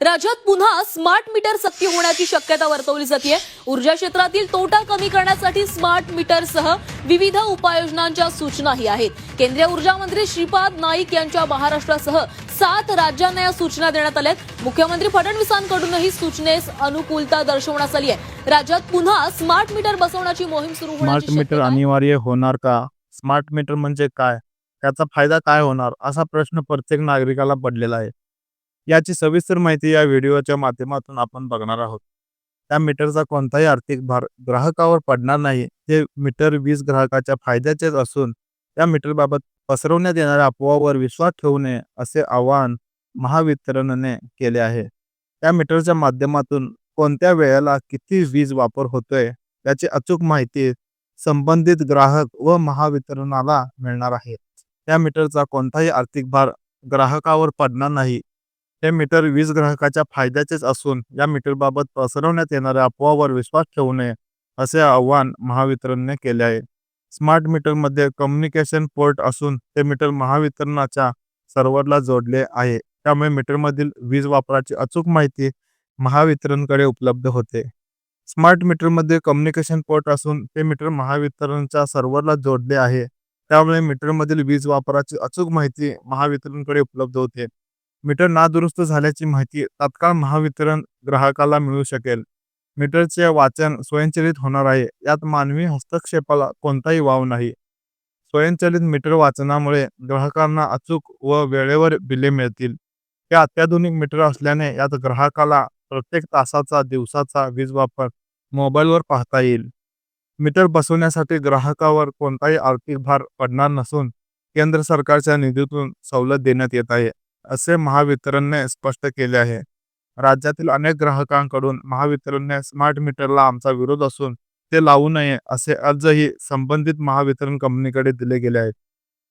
राज्यात पुन्हा smart meter सक्ती होण्याची शक्यता वर्तवली जाते ऊर्जा क्षेत्रातील तोटा कमी करण्यासाठी स्मार्ट मीटरसह विविध उपाययोजनांच्या सूचनाही आहेत. केंद्रीय ऊर्जा मंत्री श्रीपाद नाईक यांच्या महाराष्ट्रासह सात राज्यांना या सूचना देण्यात आल्यात मुख्यमंत्री फडणवीसांकडूनही सूचनेस अनुकूलता दर्शवण्यात आली आहे. राज्यात पुन्हा स्मार्ट मीटर बसवण्याची मोहीम सुरू स्मार्ट मीटर. अनिवार्य होणार का? स्मार्ट मीटर म्हणजे काय? त्याचा फायदा काय होणार? असा प्रश्न प्रत्येक नागरिकाला पडलेला आहे. याची सविस्तर माहिती या व्हिडिओच्या माध्यमातून आपण बघणार आहोत. त्या मीटरचा कोणताही आर्थिक भार ग्राहकावर पडणार नाही. हे मीटर वीज ग्राहकाच्या फायद्याचेच असून त्या मीटरबाबत पसरवण्यात येणाऱ्या अफवावर विश्वास ठेवू नये असे आवाहन महावितरणने केले आहे. त्या मीटरच्या माध्यमातून कोणत्या वेळेला किती वीज वापर होतोय याची अचूक माहिती संबंधित ग्राहक व महावितरणाला मिळणार आहे. त्या मीटरचा कोणताही आर्थिक भार ग्राहकावर पडणार नाही हे मीटर वीज ग्राहकाच्या फायद्याचेच असून या मीटरबाबत पसरवण्यात येणाऱ्या अफवावर विश्वास ठेवू नये असे आवाहन महावितरणने केले आहे. स्मार्ट मीटरमध्ये कम्युनिकेशन पोर्ट असून ते मीटर महावितरणाच्या सर्व्हरला जोडले आहे. त्यामुळे मीटरमधील वीज वापराची अचूक माहिती महावितरणकडे उपलब्ध होते. स्मार्ट मीटरमध्ये कम्युनिकेशन पोर्ट असून ते मीटर महावितरणच्या सर्व्हरला जोडले आहे. त्यामुळे मीटरमधील वीज वापराची अचूक माहिती महावितरणकडे उपलब्ध होते. मीटर नादुरुस्त झाल्याची माहिती तात्काळ महावितरण ग्राहकाला मिळू शकेल. मीटरचे वाचन स्वयंचलित होणार आहे. यात मानवी हस्तक्षेपाला कोणताही वाव नाही. स्वयंचलित मीटर वाचनामुळे ग्राहकांना अचूक व वेळेवर बिले मिळतील. हे अत्याधुनिक मीटर असल्याने यात ग्राहकाला प्रत्येक तासाचा दिवसाचा वीज वापर मोबाईलवर पाहता येईल. मीटर बसवण्यासाठी ग्राहकावर कोणताही आर्थिक भार पडणार नसून केंद्र सरकारच्या निधीतून सवलत देण्यात येत आहे. असे महावितरणने स्पष्ट केले आहे. राज्यातील अनेक ग्राहकांकडून महावितरणने स्मार्ट मीटरला आमचा विरोध असून ते लावू नये असे अर्जही संबंधित महावितरण कंपनीकडे दिले गेले आहेत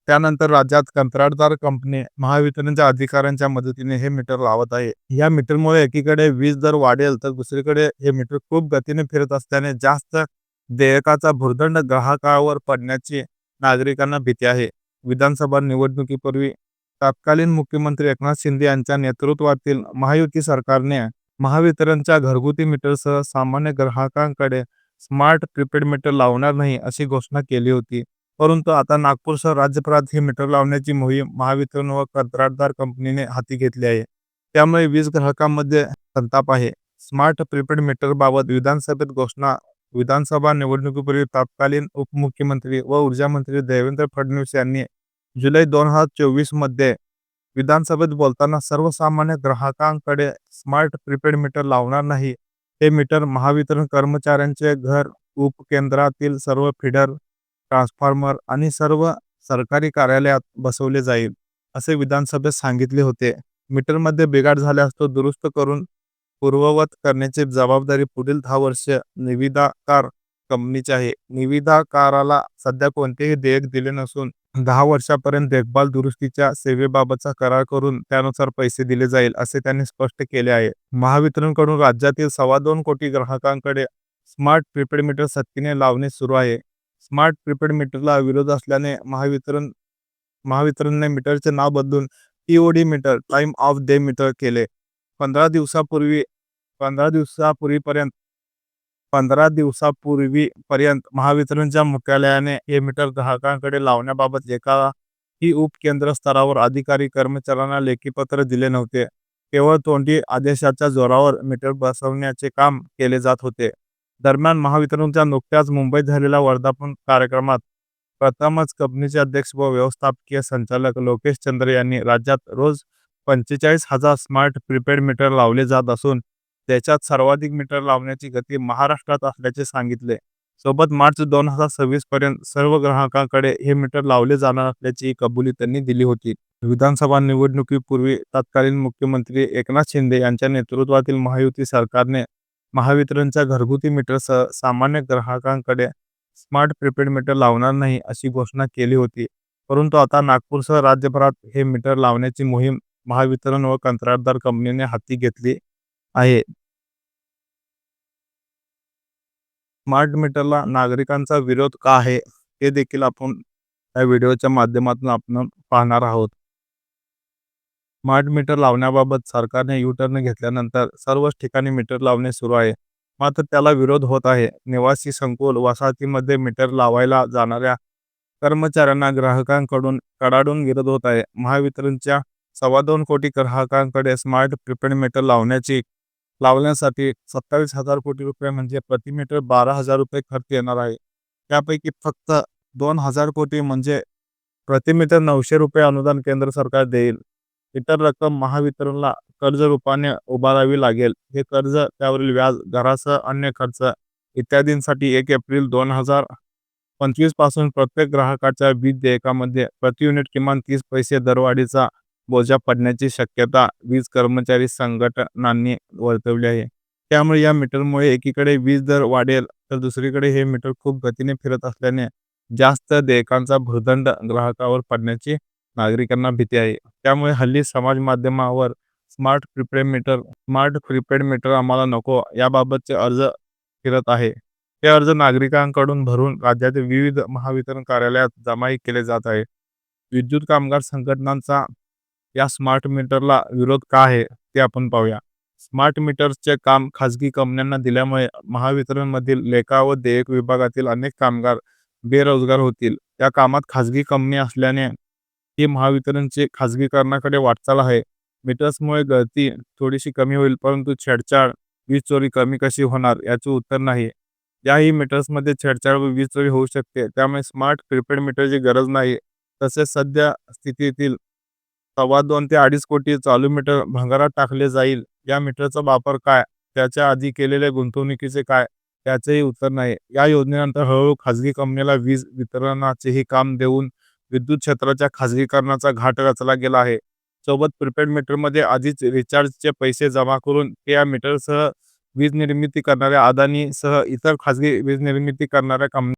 त्यानंतर राज्यात कंत्राटदार कंपनी महावितरणच्या अधिकाऱ्यांच्या मदतीने हे मीटर लावत आहे. या मीटरमुळे एकीकडे वीज दर वाढेल तर दुसरीकडे हे मीटर खूप गतीने फिरत असल्याने जास्त देयकाचा भुर्दंड ग्राहकावर पडण्याची नागरिकांना भीती आहे. विधानसभा निवडणुकीपूर्वी तत्कालीन मुख्यमंत्री एकनाथ शिंदे यांच्या नेतृत्वातील महायुती सरकारने महावितरणच्या घरगुती मीटरसह सामान्य ग्राहकांकडे स्मार्ट प्रीपेड मीटर लावणार नाही अशी घोषणा केली होती. परंतु आता नागपूरसह राज्यभरात ही मीटर लावण्याची मोहीम महावितरण व कंत्राटदार कंपनीने हाती घेतली आहे. त्यामुळे वीज ग्राहकांमध्ये संताप आहे. स्मार्ट प्रीपेड मीटरबाबत विधानसभेत घोषणा विधानसभा निवडणुकीपूर्वी तत्कालीन उपमुख्यमंत्री व ऊर्जा मंत्री देवेंद्र फडणवीस यांनी जुलै दोन हजार चोवीसमध्ये विधानसभेत बोलताना सर्वसामान्य ग्राहकांकडे स्मार्ट प्रीपेड मीटर लावणार नाही. हे मीटर महावितरण कर्मचाऱ्यांचे घर उपकेंद्रातील सर्व फीडर ट्रान्सफॉर्मर आणि सर्व सरकारी कार्यालयात बसवले जाईल असे विधानसभेत सांगितले होते. मीटरमध्ये बिघाड झाल्यास तो दुरुस्त करून पूर्ववत करण्याची जबाबदारी पुढील दहा वर्ष निविदाकार कंपनीची आहे. निविदाकाराला सध्या कोणतेही देयक दिले नसून दहा वर्षापर्यंत देखभाल दुरुस्तीच्या सेवेबाबतचा करार करून त्यानुसार पैसे दिले जाईल असे त्यांनी स्पष्ट केले आहे. महावितरणकडून राज्यातील सव्वा दोन कोटी ग्राहकांकडे स्मार्ट प्रीपेड मीटर सक्तीने लावणे सुरू आहे. स्मार्ट प्रीपेड मीटरला विरोध असल्याने महावितरण महावितरणने मीटरचे नाव बदलून T O D meter time of day meter केले. पंधरा दिवसापूर्वी पंधरा दिवसापूर्वीपर्यंत पंधरा दिवसापूर्वी पर्यंत महावितरणच्या मुख्यालयाने हे मीटर ग्राहकांकडे लावण्याबाबत एका ही उपकेंद्र स्तरावर अधिकारी कर्मचाऱ्यांना लेखीपत्र दिले नव्हते. केवळ तोंडी आदेशाच्या जोरावर मीटर बसवण्याचे काम केले जात होते. दरम्यान महावितरणच्या नुकत्याच मुंबईत झालेल्या वर्धापन कार्यक्रमात प्रथमच कंपनीचे अध्यक्ष व व्यवस्थापकीय संचालक लोकेश चंद्र यांनी राज्यात रोज पंचेचाळीस हजार स्मार्ट प्रीपेड मीटर लावले जात असून त्याच्यात सर्वाधिक मीटर लावण्याची गती महाराष्ट्रात असल्याचे सांगितले. सोबत मार्च दोन हजार सव्वीस पर्यंत सर्व ग्राहकांकडे हे मीटर लावले जाणार असल्याची कबुली त्यांनी दिली होती. विधानसभा निवडणुकीपूर्वी तत्कालीन मुख्यमंत्री एकनाथ शिंदे यांच्या नेतृत्वातील महायुती सरकारने महावितरणच्या घरगुती मीटरसह सामान्य ग्राहकांकडे स्मार्ट प्रीपेड मीटर लावणार नाही अशी घोषणा केली होती. परंतु आता नागपूरसह राज्यभरात हे मीटर लावण्याची मोहीम महावितरण व कंत्राटदार कंपनीने हाती घेतली आहे. स्मार्ट मीटरला नागरिकांचा विरोध का आहे हे देखील आपण या व्हिडिओच्या माध्यमातून आपण पाहणार आहोत. स्मार्ट मीटर लावण्याबाबत सरकारने युटर्न घेतल्यानंतर सर्वच ठिकाणी मीटर लावणे सुरू आहे. मात्र त्याला विरोध होत आहे. निवासी संकुल वसाहतीमध्ये मीटर लावायला जाणाऱ्या कर्मचाऱ्यांना ग्राहकांकडून कडाडून विरोध होत आहे. महावितरणच्या सव्वा दोन कोटी ग्राहकांकडे स्मार्ट प्रिपेड मीटर लावण्याची लावण्यासाठी सत्तावीस हजार कोटी रुपये म्हणजे प्रति मीटर बारा हजार रुपये खर्च येणार आहे. त्यापैकी फक्त दोन हजार कोटी म्हणजे प्रति मीटर नऊशे रुपये अनुदान केंद्र सरकार देईल. इतर रक्कम महावितरणला कर्ज रूपाने उभारावी लागेल. हे कर्ज त्यावरील व्याज घरासह अन्य खर्च इत्यादींसाठी एक एप्रिल दोन हजार पंचवीसपासून प्रत्येक ग्राहकाच्या वीज देयकामध्ये प्रति युनिट किमान तीस पैसे दरवाढीचा बोजा पडण्याची शक्यता वीज कर्मचारी संघटनांनी वर्तवली आहे. त्यामुळे या मीटरमुळे एकीकडे वीज दर वाढेल तर दुसरीकडे हे मीटर खूप गतीने फिरत असल्याने जास्त देयकांचा भूदंड ग्राहकावर पडण्याची नागरिकांना भीती आहे. त्यामुळे हल्ली समाज माध्यमावर smart prepaid meter smart prepaid meter आम्हाला नको याबाबतचे अर्ज फिरत आहे. हे अर्ज नागरिकांकडून भरून राज्यातील विविध महावितरण कार्यालयात जमाही केले जात आहे. विद्युत कामगार संघटनांचा या स्मार्ट मीटरला विरोध का आहे ते आपण पाहूया. स्मार्ट मीटर्सचे काम खाजगी कंपन्यांना दिल्यामुळे महावितरणमधील लेखा व देयक विभागातील अनेक कामगार बेरोजगार होतील. या कामात खाजगी कंपनी असल्याने ही महावितरणची खाजगीकरणाकडे वाटचाल आहे. मीटर्समुळे गळती थोडीशी कमी होईल परंतु छेडछाड वीज चोरी कमी कशी होणार याचे उत्तर नाही. याही मीटर्समध्ये छेडछाड व वीज चोरी होऊ शकते त्यामुळे स्मार्ट प्रीपेड मीटरची गरज नाही. तसेच सध्या स्थितीतील सव्वा दोन ते अडीच कोटी चालू मीटर भंगारात टाकले जाईल. या मीटरचा वापर काय? त्याच्या आधी केलेल्या गुंतवणुकीचे काय? त्याचेही उत्तर नाही. या योजनेनंतर हळूहळू खाजगी कंपनीला वीज वितरणाचेही काम देऊन विद्युत क्षेत्राच्या खाजगीकरणाचा घाट रचला गेला आहे. सोबत प्रीपेड मीटरमध्ये आधीच रिचार्जचे पैसे जमा करून ते या मीटरसह वीज निर्मिती करणाऱ्या अदानीसह इतर खाजगी वीज निर्मिती करणाऱ्या कंपनी